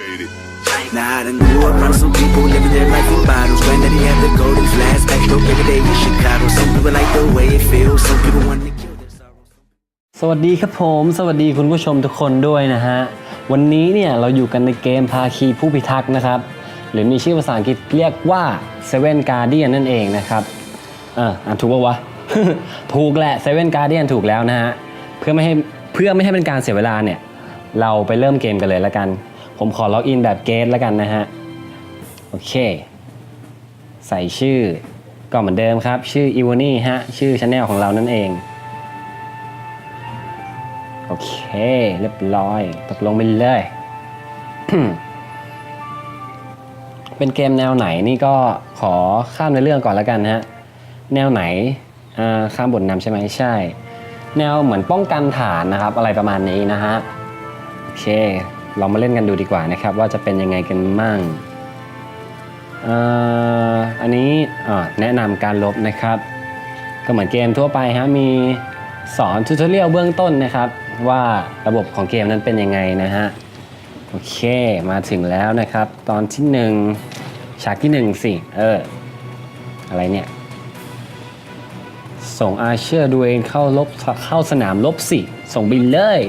Made it. Nah, I done grew up around some people living their life in bottles. Granddaddy had the golden flask, back door every day in Chicago. Some people like the way it feels, some people want to kill their sorrows. สวัสดีครับผม สวัสดีคุณผู้ชมทุกคนด้วยนะฮะ วันนี้เนี่ยเราอยู่กันในเกมภาคีผู้พิทักษ์นะครับ หรือมีชื่อภาษาอังกฤษเรียกว่า Seven Guardian นั่นเองนะครับ เอออ่านถูกปะวะ ถูกแหละ Seven Guardian ถูกแล้วนะฮะ เพื่อไม่ให้เพื่อไม่ให้เป็นการเสียเวลาเนี่ย เราไปเริ่มเกมกันเลยแล้วกัน ผมขอล็อกอินแบบเกตแล้วกันนะฮะ โอเค ใส่ชื่อก็เหมือนเดิมครับ ชื่อ e v o n y ฮะ ชื่อช anel ของเรานั่นเอง โอเค เรียบร้อย ตกลงไปเลย เป็นเกมแนวไหนนี่ก็ขอข้ามในเรื่องก่อนแล้วกันฮะ แนวไหนอ่าข้ามบทนำใช่ไหมใช่ แนวเหมือนป้องกันฐานนะครับ อะไรประมาณนี้นะฮะ โอเค เรามาเล่นกันดูดีกว่านะครับ ว่าจะเป็นยังไงกันมั่งอันนี้แนะนำการลบนะครับ ก็เหมือนเกมทั่วไปฮะมีสอนทูตเรียลเบื้องต้นนะครับ ว่าระบบของเกมนั้นเป็นยังไงนะฮะโอเคมาถึงแล้วนะครับ ตอนที่หนึ่งฉากที่หนึ่งสิเอออะไรเนี่ย ส่งอาเชอร์ดูเองเข้าลบเข้าสนามลบสิ ส่งบินเลย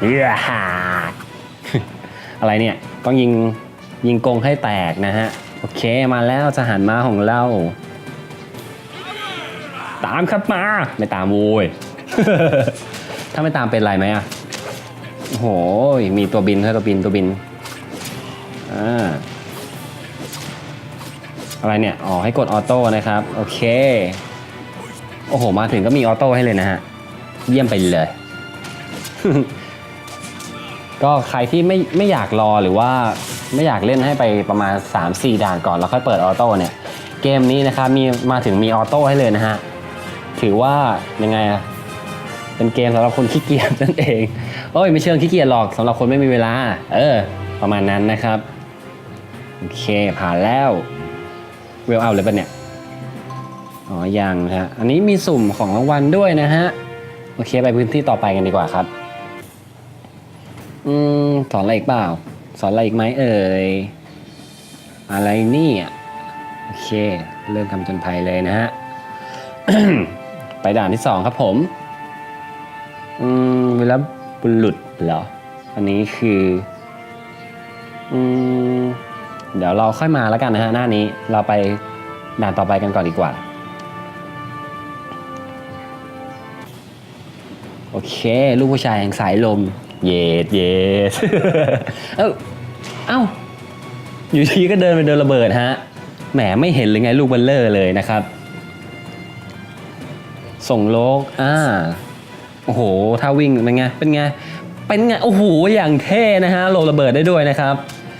เย้ฮ่าอะไรเนี่ย ต้องยิงยิงกงให้แตกนะฮะ โอเคมาแล้วทหารม้าของเรา ตามครับมา ไม่ตามโว้ย ถ้าไม่ตามเป็นไรไหมอะโอ้โห มีตัวบินให้ตัวบินตัวบิน อ่า อะไรเนี่ย อ๋อ ให้กดออโต้นะครับ โอเค โอ้โห มาถึงก็มีออโต้ให้เลยนะฮะ เยี่ยมไปเลย ก็ใครที่ไม่ไม่อยากรอหรือว่าไม่อยากเล่นให้ไปประมาณ 3-4 ด่านก่อนแล้วค่อยเปิดออโต้เนี่ย เกมนี้นะครับมีมาถึงมีออโต้ให้เลยนะฮะ ถือว่ายังไงอะเป็นเกมสำหรับคนขี้เกียจนั่นเองโอ้ยไม่เชิงขี้เกียจหรอกสำหรับคนไม่มีเวลา เออ ประมาณนั้นนะครับโอเคผ่านแล้วเวลเอาเลยปะเนี่ยอ๋อยังฮะอันนี้มีสุ่มของรางวัลด้วยนะฮะโอเคไปพื้นที่ต่อไปกันดีกว่าครับ อืมสอนอะไรอีกเปล่า สอนอะไรอีกไหมเอ่ย อะไรนี่อะโอเค เริ่มทำจนภัยเลยนะฮะ ไปด่านที่สองครับผม อืมเวลาบุรุษเหรอ อันนี้คือ อืม เดี๋ยวเราค่อยมาแล้วกันนะฮะ หน้านี้ เราไปด่านต่อไปกันก่อนดีกว่า โอเค ลูกผู้ชายแห่งสายลม เยดเยดเอ้าเอ้าอยู่ทีก็เดินไปเดินระเบิดฮะแหมไม่เห็นเลยไงลูกเบัลเลอร์เลยนะครับ ส่งโลกอ่าโอ้โหถ้าวิ่งเป็นไงเป็นไงเป็นไงโอ้โหอย่างเท่นะฮะโลระเบิดได้ด้วยนะครับ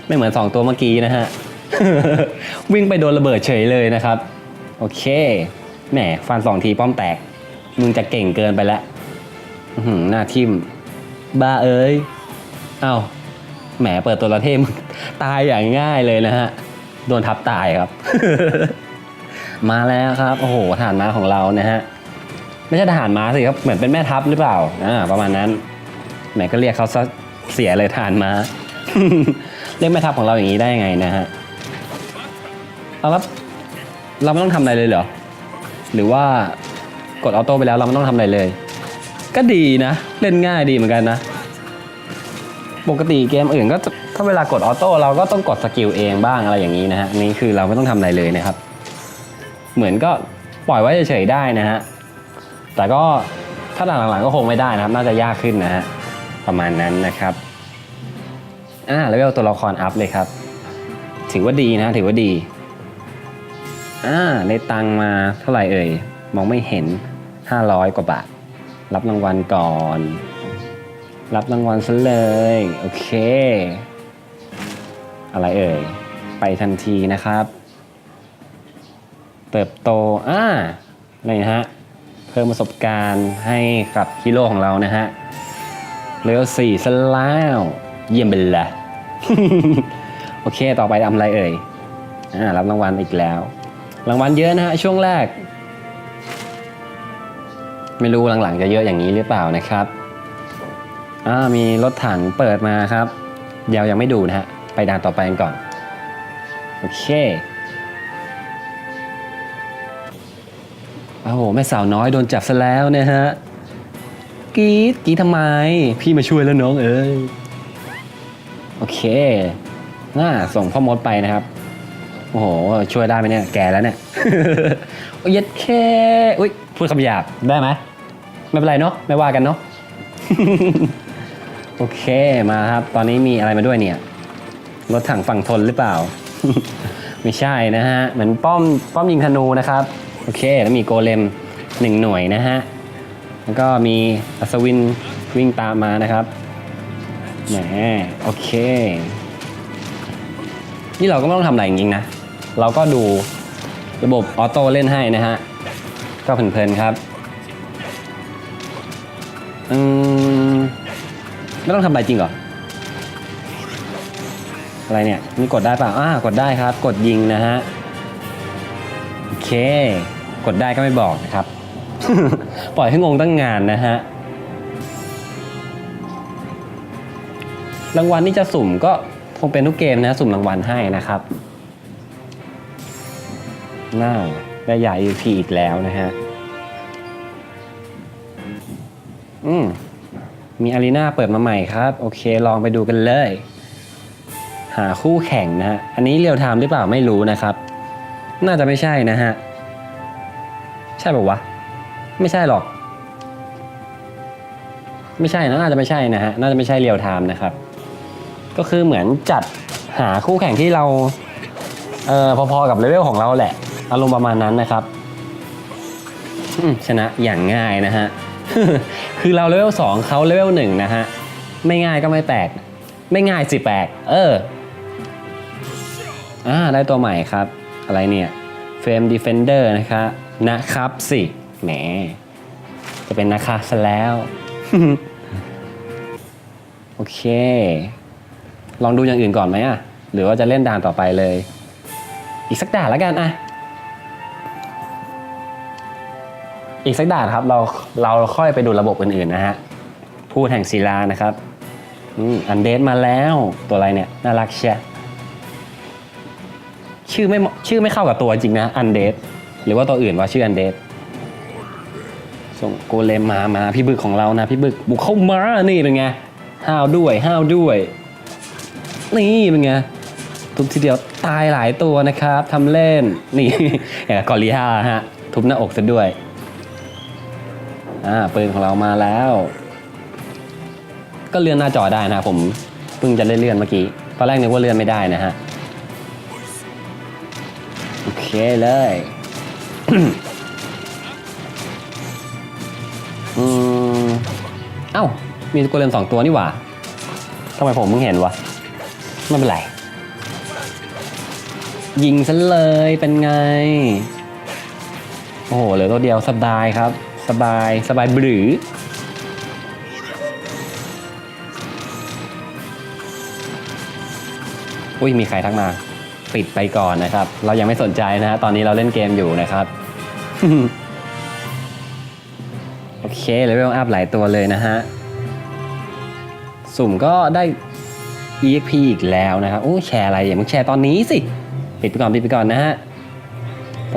ไม่เหมือนสองตัวเมื่อกี้นะฮะวิ่งไปโดนระเบิดเฉยเลยนะครับ โอเคแหมฟันสองทีป้อมแตก มึงจะเก่งเกินไปแล้วอื้อหือหน้าทิม บ้าเอ้ยเอ้าแหมเปิดตัวละเทมตายอย่างง่ายเลยนะฮะ โดนทับตายครับ มาแล้วครับ โอ้โหทหารม้าของเรานะฮะ ไม่ใช่ทหารม้าสิครับ เหมือนเป็นแม่ทัพหรือเปล่าอ่าประมาณนั้น แหมก็เรียกเขาซะเสียเลยทหารม้า เรียกแม่ทัพของเราอย่างนี้ได้ยังไงนะฮะ เอาแล้วเราไม่ต้องทำอะไรเลยเหรอ หรือว่ากดออโต้ไปแล้วเราไม่ต้องทำอะไรเลย ก็ดีนะ เล่นง่ายดีเหมือนกันนะ ปกติเกมอื่นก็จะถ้าเวลากดออโต้เราก็ต้องกดสกิลเองบ้างอะไรอย่างนี้นะฮะนี่คือเราไม่ต้องทำอะไรเลยนะครับ เหมือนก็ปล่อยไว้เฉยๆได้นะฮะแต่ก็ถ้าหลังๆก็คงไม่ได้นะครับ น่าจะยากขึ้นนะฮะประมาณนั้นนะครับอ่าเลเวลตัวละครอัพเลยครับ ถือว่าดีนะถือว่าดีอ่าได้ตังมาเท่าไหร่เอ่ย มองไม่เห็น 500 กว่าบาท รับรางวัลก่อน รับรางวัลซะเลย โอเค อะไรเอ่ย ไปทันทีนะครับ เติบโตอ่าอะไรนฮะ เพิ่มประสบการณ์ให้กับฮีโร่ของเรานะฮะเลเวลสี่ซะแล้ว เยี่ยมไปเลยโอเค ต่อไปทำอะไรเอ่ยอ่ารับรางวัลอีกแล้ว รางวัลเยอะนะฮะ ช่วงแรก ไม่รู้หลังๆจะเยอะอย่างนี้หรือเปล่านะครับอ่ามีรถถังเปิดมาครับเดี๋ยวยังไม่ดูนะฮะ ไปด่านต่อไปกันก่อน โอเคโอ้โหแม่สาวน้อยโดนจับซะแล้วเนี่ยฮะกรีดกรีดทำไม พี่มาช่วยแล้วน้องเอ้ยโอเคน่าส่งพ่อมดไปนะครับ โอ้โห ช่วยได้ไหมเนี่ย แก่แล้วเนี่ย เย็ดแค่อุ้ยพูดคำหยาบได้ไหมไม่เป็นไรเนาะไม่ว่ากันเนาะ โอเคมาครับ ตอนนี้มีอะไรมาด้วยเนี่ยรถถังฝั่งทนหรือเปล่า ไม่ใช่นะฮะ เหมือนป้อมป้อมยิงธนูนะครับ โอเค แล้วมีโกเลมหนึ่งหน่วยนะฮะ แล้วก็มีอัศวินวิ่งตามมานะครับแหมโอเค นี่เราก็ไม่ต้องทำอะไรจริงๆนะ เราก็ดู ระบบออโต้เล่นให้นะฮะ ก็เพลินๆครับอืมไม่ต้องทำอะไรจริงเหรอ อะไรเนี่ยนี่กดได้ป่าอ่ากดได้ครับ กดยิงนะฮะ โอเค กดได้ก็ไม่บอกนะครับ ปล่อยให้งงตั้งงานนะฮะรางวัลที่จะสุ่มก็คงเป็นทุกเกมนะ สุ่มรางวัลให้นะครับ น่าได้ใหญ่ EP อีกแล้วนะฮะ อืม มีอารีนาเปิดมาใหม่ครับ โอเค ลองไปดูกันเลย หาคู่แข่งนะฮะ อันนี้เรียวไทม์หรือเปล่าไม่รู้นะครับ น่าจะไม่ใช่นะฮะ ใช่ป่าวะ ไม่ใช่หรอก ไม่ใช่นะ น่าจะไม่ใช่นะฮะ น่าจะไม่ใช่เรียวไทม์นะครับ ก็คือเหมือนจัดหาคู่แข่งที่เรา เออพอๆกับเลเวลของเราแหละ อารมณ์ประมาณนั้นนะครับชนะอย่างง่ายนะฮะ คือเราเลเวลสองเขาเลเวลหนึ่งนะฮะ ไม่ง่ายก็ไม่แปลก ไม่ง่ายสิแปลก เออ อ่า ได้ตัวใหม่ครับ อะไรเนี่ยเฟรมดีเฟนเดอร์นะคะ นะครับสิ แหม จะเป็นนะคะซะแล้ว โอเค ลองดูอย่างอื่นก่อนไหมอะ หรือว่าจะเล่นด่านต่อไปเลย อีกสักด่านแล้วกันอะ อีกสักด่านครับเราเราค่อยไปดูระบบอื่นๆนะฮะพูดแห่งศิลานะครับอันเดสมาแล้วตัวอะไรเนี่ยน่ารักเชียชื่อไม่ชื่อไม่เข้ากับตัวจริงนะอันเดสหรือว่าตัวอื่นว่าชื่ออันเดสส่งโกเลมมามาพี่บึกของเรานะพี่บึกบุกเข้ามานี่เป็นไงห้าวด้วยห้าวด้วยนี่เป็นไงทุบทีเดียวตายหลายตัวนะครับทำเล่นนี่อย่างกับกอริฮาฮะทุบหน้าอกซะด้วย อ่าปืนของเรามาแล้ว ก็เลื่อนหน้าจอได้นะผมเพิ่งจะได้เลื่อนเมื่อกี้ตอนแรกนึกว่าเลื่อนไม่ได้นะฮะโอเคเลยอืมเอ้ามีโกเลมสองตัวนี่หว่าทำไมผมเพิ่งเห็นวะไม่เป็นไร ยิงซะเลยเป็นไง โอ้โหเหลือตัวเดียวสบายครับ สบายสบายบรืออุ้ยมีใครทักมา ปิดไปก่อนนะครับ เรายังไม่สนใจนะฮะตอนนี้เราเล่นเกมอยู่นะครับ โอเคเลเวลอัพหลายตัวเลยนะฮะ สุ่มก็ได้ EXP อีกแล้วนะครับ โอ้แชร์อะไรอย่ามึงแชร์ตอนนี้สิ ปิดไปก่อนปิดไปก่อนนะฮะ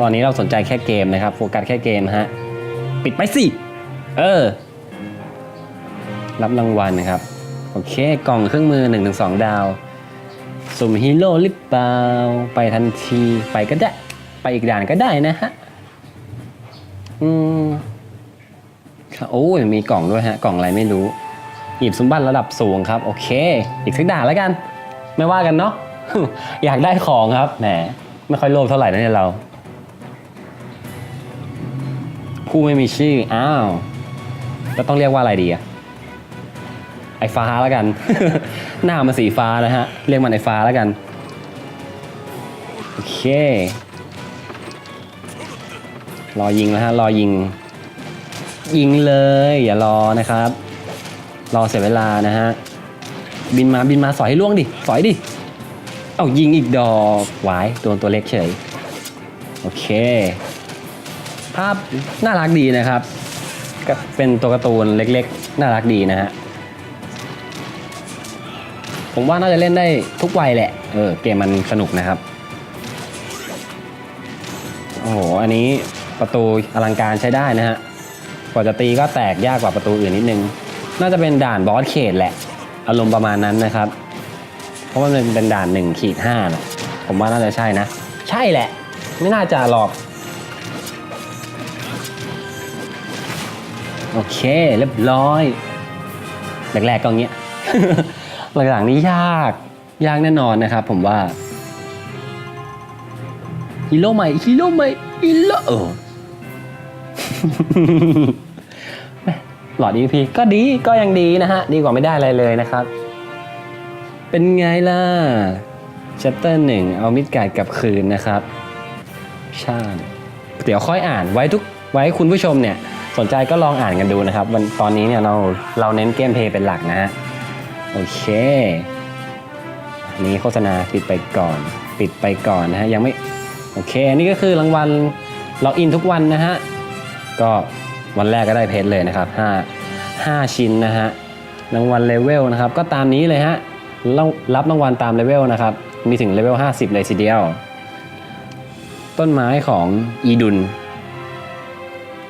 ตอนนี้เราสนใจแค่เกมนะครับ โฟกัสแค่เกมฮะ ปิดไปสิ เออ รับรางวัลนะครับ โอเค กล่องเครื่องมือ1-2ดาว สุ่มฮีโร่หรือเปล่า ไปทันทีไปก็ได้ ไปอีกด่านก็ได้นะฮะ อืมค่ะโอ้ยมีกล่องด้วยฮะ กล่องอะไรไม่รู้หยิบสมบัติระดับสูงครับ โอเค อีกสักด่านแล้วกัน ไม่ว่ากันเนาะอยากได้ของครับแหมไม่ค่อยโลภเท่าไหร่นะเนี่ยเรา ผู้ไม่มีชื่อ อ้าวแล้วต้องเรียกว่าอะไรดีอะไอฟ้าแล้วกัน หน้ามันสีฟ้านะฮะ เรียกมันไอฟ้าแล้วกัน โอเค รอยิงแล้วฮะ รอยิง ยิงเลย อย่ารอนะครับ รอเสียเวลานะฮะ บินมา บินมาสอยให้ล่วงดิ สอยดิ เอายิงอีกดอกหวายโดนตัวเล็กเฉย โอเค ภาพน่ารักดีนะครับก็เป็นตัวการ์ตูนเล็กๆ น่ารักดีนะฮะผมว่าน่าจะเล่นได้ทุกวัยแหละ เออ เกมมันสนุกนะครับ โอ้โห อันนี้ประตูอลังการใช้ได้นะฮะ กว่าจะตีก็แตกยากกว่าประตูอื่นนิดนึง น่าจะเป็นด่านบอสเขตแหละ อารมณ์ประมาณนั้นนะครับ เพราะว่ามันเป็นด่านหนึ่งขีดห้านะผมว่าน่าจะใช่นะ ใช่แหละ ไม่น่าจะหรอก เคเรียบร้อยแรกๆก็เงี้ยหลังๆนี้ยากยากแน่นอนนะครับ ผมว่าฮีโร่ใหม่ฮีโร่ใหม่ฮีโร่เออแหม่หลอด EP ก็ดีก็ยังดีนะฮะ ดีกว่าไม่ได้อะไรเลยนะครับ เป็นไงล่ะชัปเตอร์หนึ่งเอามิดการ์ดกลับคืนนะครับ ใช่ เดี๋ยวค่อยอ่านไว้ทุกไว้คุณผู้ชมเนี่ย สนใจก็ลองอ่านกันดูนะครับวันตอนนี้เนี่ยเราเราเน้นเกมเพย์เป็นหลักนะฮะโอเคนี้โฆษณาปิดไปก่อน ปิดไปก่อนนะฮะยังไม่โอเคนนี้ก็คือรางวัลล็อกอินทุกวันนะฮะก็วันแรกก็ได้เพชรเลยนะครับ5 5 ชิ้นนะฮะรางวัลเลเวลนะครับก็ตามนี้เลยฮะรับรับรางวัลตามเลเวลนะครับมีถึงเลเวล50 เลยทีเดียว ต้นไม้ของอีดุน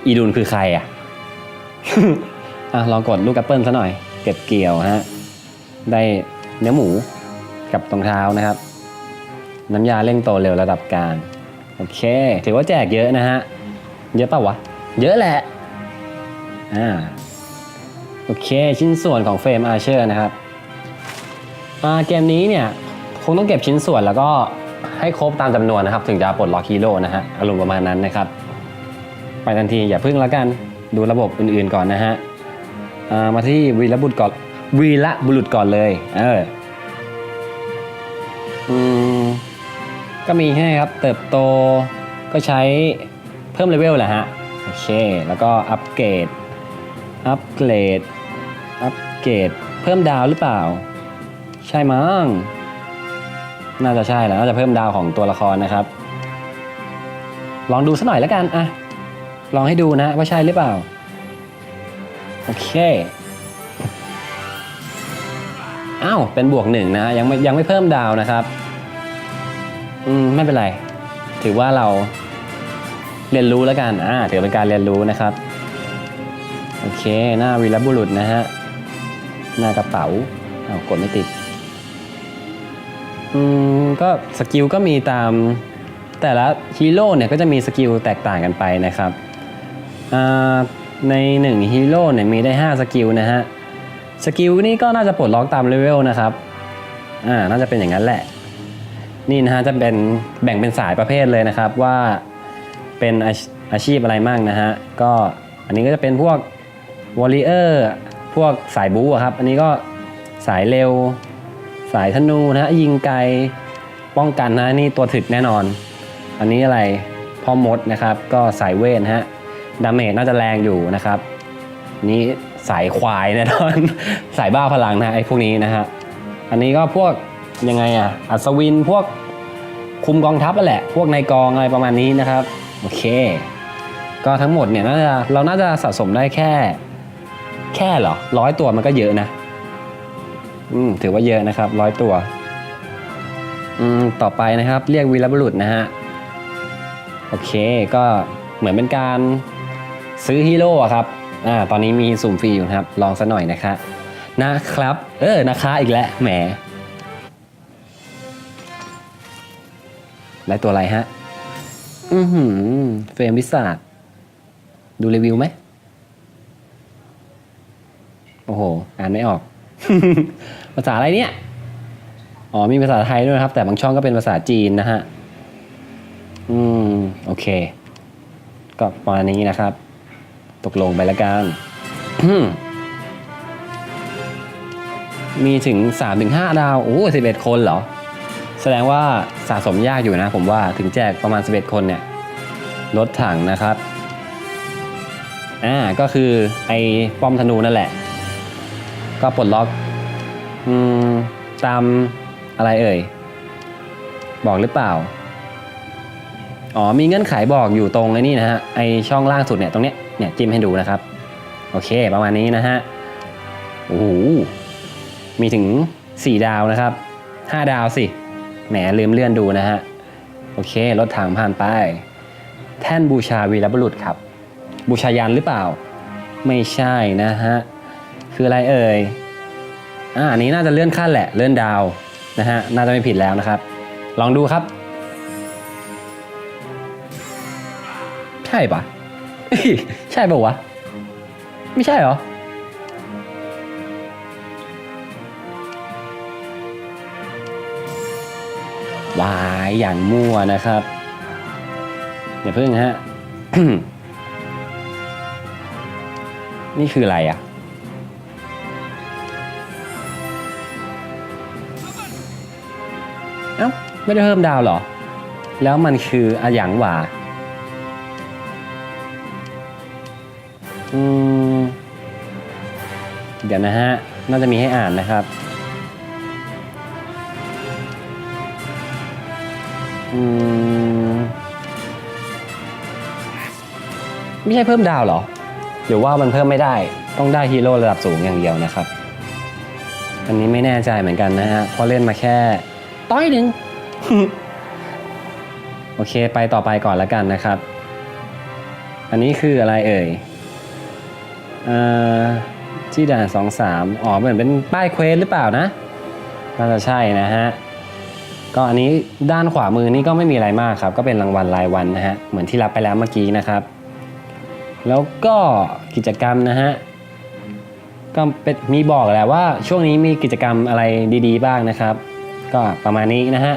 อีดุนคือใครอะ อะลองกดลูกแอปเปิลซะหน่อย เก็บเกี่ยวฮะ ได้เนื้อหมูกับรองเท้านะครับ น้ำยาเร่งโตเร็วระดับกลางโอเค ถือว่าแจกเยอะนะฮะ เยอะป่าวะ เยอะแหละ อ่า โอเค ชิ้นส่วนของเฟรมอาร์เชอร์นะครับอ่าเกมนี้เนี่ย คงต้องเก็บชิ้นส่วนแล้วก็ให้ครบตามจำนวนนะครับ ถึงจะปลดล็อกฮีโร่นะฮะ อารมณ์ประมาณนั้นนะครับ ไปทันทีอย่าพึ่งแล้วกันดูระบบอื่นๆก่อนนะฮะามาที่วีรบุรุษก่อนวีระบุรุษก่อนเลยเอออืมก็มีให้ครับเติบโตก็ใช้เพิ่มเลเวลแหละฮะโอเคแล้วก็อัปเกรดอัปเกรดอัปเกรดเพิ่มดาวหรือเปล่า ใช่มั้งน่าจะใช่แหล้วน่าจะเพิ่มดาวของตัวละครนะครับ ลองดูสักหน่อยแล้วกันอะ ลองให้ดูนะว่าใช่หรือเปล่า โอเคอ้าวเป็นบวกหนึ่งนะยังไม่ยังไม่เพิ่มดาวนะครับ อืมไม่เป็นไร ถือว่าเราเรียนรู้แล้วกันอ่าถือเป็นการเรียนรู้นะครับ โอเค หน้าวีรบุรุษนะฮะ หน้ากระเป๋าอ้าวกดไม่ติด อืมก็สกิลก็มีตามแต่ละฮีโร่เนี่ยก็จะมีสกิลแตกต่างกันไปนะครับ ใน1ฮีโร่เนี่ยมีได้ 5 สกิลนะฮะ สกิลนี่ก็น่าจะปลดล็อกตามเลเวลนะครับ อ่า น่าจะเป็นอย่างนั้นแหละ นี่นะฮะจะเป็นแบ่งเป็นสายประเภทเลยนะครับว่าเป็นอาชอาชีพอะไรมั่งนะฮะ ก็อันนี้ก็จะเป็นพวกวอลเลเยอร์ พวกสายบู๊ครับ อันนี้ก็สายเร็ว สายธนูนะฮะยิงไกล ป้องกันนะนี่ตัวถึกแน่นอน อันนี้อะไรพ่อมดนะครับ ก็สายเวทนะฮะ ดาเมจน่าจะแรงอยู่นะครับ นี่สายควายแน่นอน สายบ้าพลังนะไอ้พวกนี้นะฮะ อันนี้ก็พวกยังไงอะอัศวินพวกคุมกองทัพนั่นแหละ พวกนายกองอะไรประมาณนี้นะครับ โอเค ก็ทั้งหมดเนี่ยน่าจะเราน่าจะสะสมได้แค่ แค่เหรอร้อยตัวมันก็เยอะนะ อืมถือว่าเยอะนะครับร้อยตัว อืมต่อไปนะครับ เรียกวีรบุรุษนะฮะ โอเคก็เหมือนเป็นการ ซื้อฮีโร่อะครับอ่าตอนนี้มีสุ่มฟรีอยู่นะครับ ลองซะหน่อยนะคะนะครับ เออนะคะอีกแล้วแหมได้ตัวอะไรฮะ อือหือเฟรมวิสาดดูรีวิวไหม โอ้โห อ่านไม่ออก ภาษาอะไรเนี่ย อ๋อมีภาษาไทยด้วยครับ แต่บางช่องก็เป็นภาษาจีนนะฮะ อืม โอเค ก็ประมาณนี้นะครับ ตกลงไปล้วกัน มีถึง 3-5 ดาว โอ้11 คนเหรอ แสดงว่าสะสมยากอยู่นะ ผมว่าถึงแจกประมาณ 11 คนเนี่ยรถถังนะครับ อ่า ก็คือไอ้ป้อมธนูนั่นแหละ ก็ปลดล็อก อืม ตามอะไรเอ่ย บอกหรือเปล่า อ๋อ มีเงื่อนไขบอกอยู่ตรงไอ้นี่นะฮะ ไอช่องล่างสุดเนี่ยตรงเนี้ย เนี่ยจิ้มให้ดูนะครับ โอเคประมาณนี้นะฮะโอ้โหมีถึงสี่ดาวนะครับห้าดาวสิแหมลืมเลื่อนดูนะฮะโอเครถถังผ่านไป แท่นบูชาวีรบุรุษครับ บูชายันหรือเปล่า ไม่ใช่นะฮะคืออะไรเอ่ยอ่าอันนี้น่าจะเลื่อนขั้นแหละเลื่อนดาวนะฮะน่าจะไม่ผิดแล้วนะครับ ลองดูครับ ใช่ปะ ใช่ปะวะ ไม่ใช่เหรอ วายอย่างมั่วนะครับ อย่าเพิ่งฮะ นี่คืออะไรอะ เอ้า ไม่ได้เพิ่มดาวเหรอ แล้วมันคืออะหยังหว่า อืม เดี๋ยวนะฮะ น่าจะมีให้อ่านนะครับ อืม ไม่ใช่เพิ่มดาวเหรอ หรือว่ามันเพิ่มไม่ได้ ต้องได้ฮีโร่ระดับสูงอย่างเดียวนะครับ อันนี้ไม่แน่ใจเหมือนกันนะฮะ เพราะเล่นมาแค่ ต้อยหนึ่ง โอเค ไปต่อไปก่อนแล้วกันนะครับ อันนี้คืออะไรเอ่ย เอ่อที่ด่านสองสามอ๋อเหมือนเป็นป้ายเควสหรือเปล่านะน่าจะใช่นะฮะก็อันนี้ด้านขวามือนี่ก็ไม่มีอะไรมากครับ ก็เป็นรางวัลรายวันนะฮะเหมือนที่รับไปแล้วเมื่อกี้นะครับ แล้วก็กิจกรรมนะฮะก็เป็นมีบอกแหละว่าช่วงนี้มีกิจกรรมอะไรดีๆ บ้างนะครับ ก็ประมาณนี้นะฮะ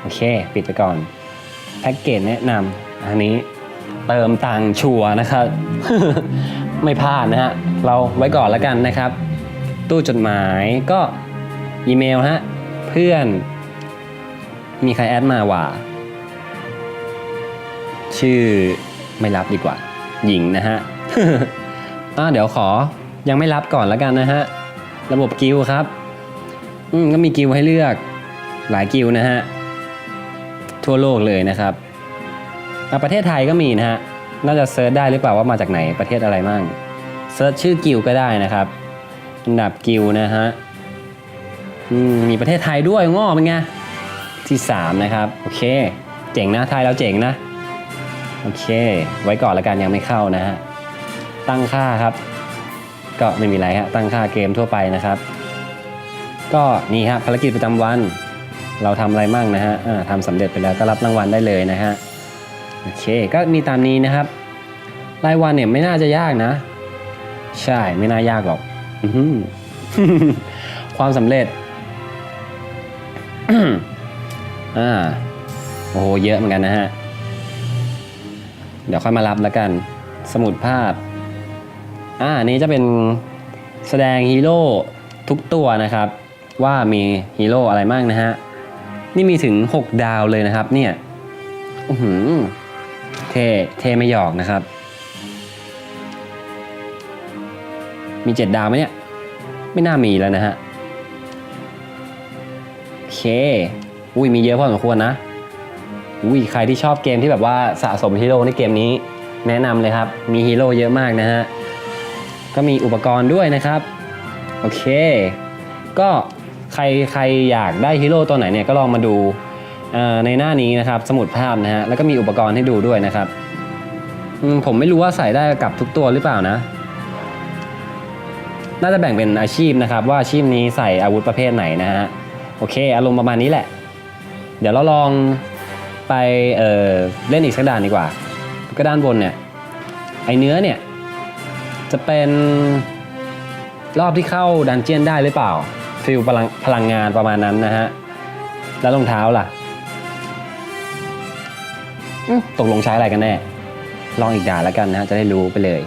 โอเค ปิดไปก่อนแพ็กเกจแนะนำอันนี้เติมตังชัวนะครับ ไม่พลาดนะฮะ เราไว้ก่อนแล้วกันนะครับ ตู้จดหมายก็อีเมลฮะ เพื่อน มีใครแอดมาว่า ชื่อไม่รับดีกว่า หญิงนะฮะอ่าเดี๋ยวขอยังไม่รับก่อนแล้วกันนะฮะ ระบบกิลด์ครับอืมก็มีกิลด์ให้เลือกหลายกิลด์นะฮะ ทั่วโลกเลยนะครับ ประเทศไทยก็มีนะฮะ น่าจะเซิร์ชได้หรือเปล่าว่ามาจากไหนประเทศอะไรมั่ง เซิร์ชชื่อกิลด์ก็ได้นะครับอันดับกิลด์นะฮะมมีประเทศไทยด้วยงอเป็นไงที่ 3 นะครับ โอเค เจ๋งนะไทยเราเจ๋งนะ โอเค ไว้ก่อนละกันยังไม่เข้านะฮะ ตั้งค่าครับ ก็ไม่มีอะไรฮะ ตั้งค่าเกมทั่วไปนะครับ ก็นี่ฮะภารกิจประจำวัน เราทำอะไรมั่งนะฮะอ่าทำสำเร็จไปแล้วก็รับรางวัลได้เลยนะฮะ โอเค ก็มีตามนี้นะครับ รายวันเนี่ยไม่น่าจะยากนะ ใช่ไม่น่ายากหรอกอความสำเร็จอ่าโอ้โหเยอะเหมือนกันนะฮะ เดี๋ยวค่อยมารับแล้วกัน สมุดภาพ อ่านนี้จะเป็นแสดงฮีโร่ทุกตัวนะครับ ว่ามีฮีโร่อะไรบ้างนะฮะ นี่มีถึง 6 ดาวเลยนะครับ เนี่ยอือหือเท่เท่ไม่หยอกนะครับ มี7ดาวไหมเนี่ย ไม่น่ามีแล้วนะฮะโอเค อุ้ยมีเยอะพอสมควรนะ อุ้ยใครที่ชอบเกมที่แบบว่าสะสมฮีโร่ในเกมนี้ แนะนำเลยครับ มีฮีโร่เยอะมากนะฮะ ก็มีอุปกรณ์ด้วยนะครับ โอเค ก็ใครใครอยากได้ฮีโร่ตัวไหนเนี่ยก็ลองมาดูในหน้านี้นะครับ สมุดภาพนะฮะ แล้วก็มีอุปกรณ์ให้ดูด้วยนะครับ ผมไม่รู้ว่าใส่ได้กับทุกตัวหรือเปล่านะ น่าจะแบ่งเป็นอาชีพนะครับ ว่าอาชีพนี้ใส่อาวุธประเภทไหนนะฮะโอเค อารมณ์ประมาณนี้แหละ เดี๋ยวเราลองไปเออเล่นอีกสักด่านดีกว่า ก็ด้านบนเนี่ยไอเนื้อเนี่ยจะเป็นรอบที่เข้าดันเจียนได้หรือเปล่าฟิลพลังพลังงานประมาณนั้นนะฮะ แล้วรองเท้าล่ะตกลงใช้อะไรกันแน่ ลองอีกด่านแล้วกันนะฮะ จะได้รู้ไปเลย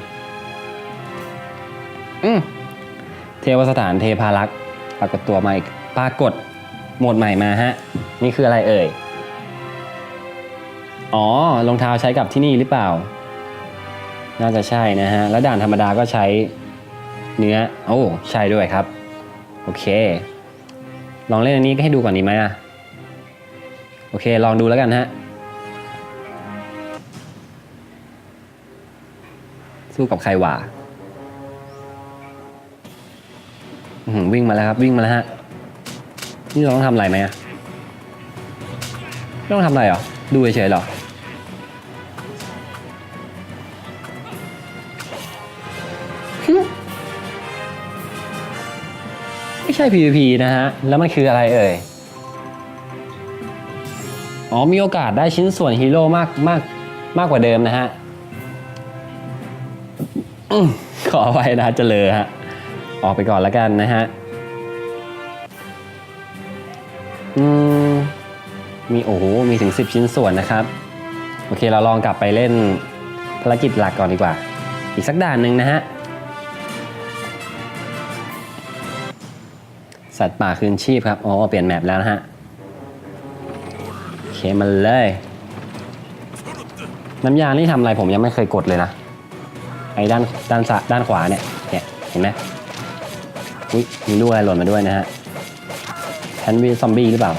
อืม วสถานเทพารักษ์ปรากฏตัวมาอีกปรากฏโหมดใหม่มาฮะ นี่คืออะไรเอ่ย อ๋อรองเท้าใช้กับที่นี่หรือเปล่า น่าจะใช่นะฮะ แล้วด่านธรรมดาก็ใช้เนื้อ โอ้ ใช่ด้วยครับ โอเค ลองเล่นอันนี้ก็ให้ดูก่อนดีไหมอะโอเค ลองดูแล้วกันฮะ สู้กับใครวะ อื้อหือวิ่งมาแล้วครับวิ่งมาแล้วฮะ นี่เราต้องทำอะไรไหมอะไม่ต้องทำอะไรเหรอ ดูเฉยๆเหรอ ไม่ใช่ PVP นะฮะ แล้วมันคืออะไรเอ่ย อ๋อมีโอกาสได้ชิ้นส่วนฮีโร่มากมากมากกว่าเดิมนะฮะขอไว้นะเจริญฮะ ออกไปก่อนแล้วกันนะฮะอืมมีโอ้โหมีถึง 10 ชิ้นส่วนนะครับ โอเคเราลองกลับไปเล่นภารกิจหลักก่อนดีกว่า อีกสักด่านหนึ่งนะฮะ สัตว์ป่าคืนชีพครับ อ๋อ เปลี่ยนแมปแล้วนะฮะ โอเคมาเลย น้ำยานี่ทำอะไรผมยังไม่เคยกดเลยนะ ไอ้ด้านด้านซ้ายด้านขวาเนี่ย เนี่ย เห็นไหม อุ้ยมีลูกอะไรหล่นมาด้วยนะฮะแพนวีซอมบี้หรือเปล่า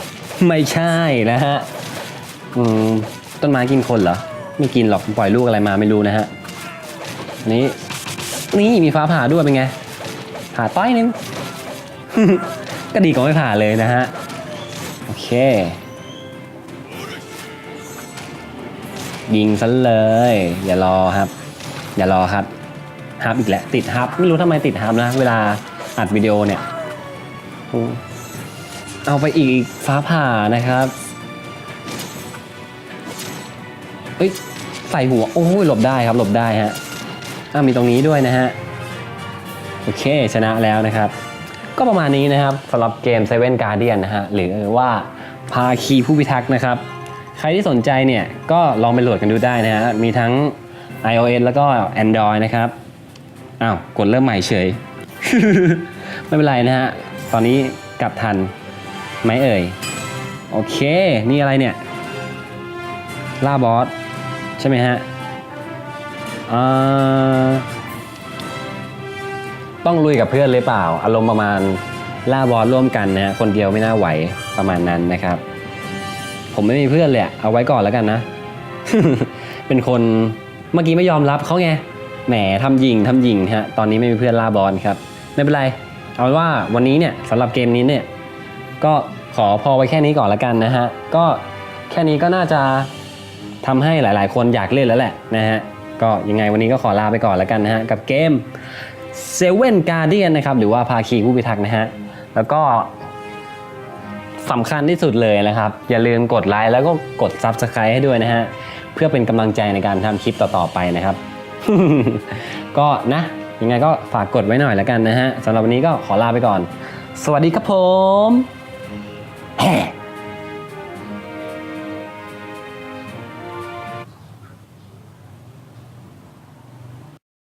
ไม่ใช่นะฮะอืมต้นไม้กินคนเหรอ ไม่กินหรอกปล่อยลูกอะไรมาไม่รู้นะฮะนนี้นี่มีฟ้าผ่าด้วยเป็นไง ผ่าต้อยนึง ก็ดีกว่าไม่ผ่าเลยนะฮะ โอเค ยิงซะเลย อย่ารอครับ อย่ารอครับฮับอีกแล้วติดฮับ ไม่รู้ทำไมติดฮับนะ เวลา อัดวิดีโอเนี่ย เอาไปอีกฟ้าผ่านะครับ เอ้ย ใส่หัว โอ้ยหลบได้ครับ หลบได้ฮะอ่ามีตรงนี้ด้วยนะฮะ โอเค ชนะแล้วนะครับ ก็ประมาณนี้นะครับสำหรับเกม Seven Guardian นะฮะ หรือว่าภาคีผู้พิทักษ์นะครับ ใครที่สนใจเนี่ย ก็ลองไปโหลดกันดูได้นะฮะ มีทั้ง iOS แล้วก็ Android นะครับ อ้าว กดเริ่มใหม่เฉย ไม่เป็นไรนะฮะ ตอนนี้กลับทันไหมเอ่ย โอเค นี่อะไรเนี่ย ล่าบอส ใช่ไหมฮะอ่าต้องลุยกับเพื่อนหรือเปล่า อารมณ์ประมาณล่าบอสร่วมกันนะ คนเดียวไม่น่าไหวประมาณนั้นนะครับ ผมไม่มีเพื่อนเลยเอาไว้ก่อนแล้วกันนะ เป็นคนเมื่อกี้ไม่ยอมรับเขาไง แหมทำยิงทำยิงฮะ ตอนนี้ไม่มีเพื่อนล่าบอสครับ ไม่เป็นไร เอาเป็นว่าวันนี้เนี่ยสำหรับเกมนี้เนี่ยก็ขอพอไว้แค่นี้ก่อนล้วกันนะฮะ ก็แค่นี้ก็น่าจะทำให้หลาย ๆ คนอยากเล่นแล้วแหละนะฮะ ก็ยังไงวันนี้ก็ขอลาไปก่อนล้วกันนะฮะ กับเกมเซเว่นการเดียนนะครับ หรือว่าภาคีผู้พิทักษ์นะฮะ แล้วก็สำคัญที่สุดเลยนะครับ อย่าลืมกดไลค์แล้วก็กด Subscribe ให้ด้วยนะฮะ เพื่อเป็นกำลังใจในการทำคลิปต่อ ๆ ไปนะครับ ก็นะ ยังไงก็ฝากกดไว้หน่อยแล้วกันนะฮะสำหรับวันนี้ก็ขอลาไปก่อน สวัสดีครับผม แฮ่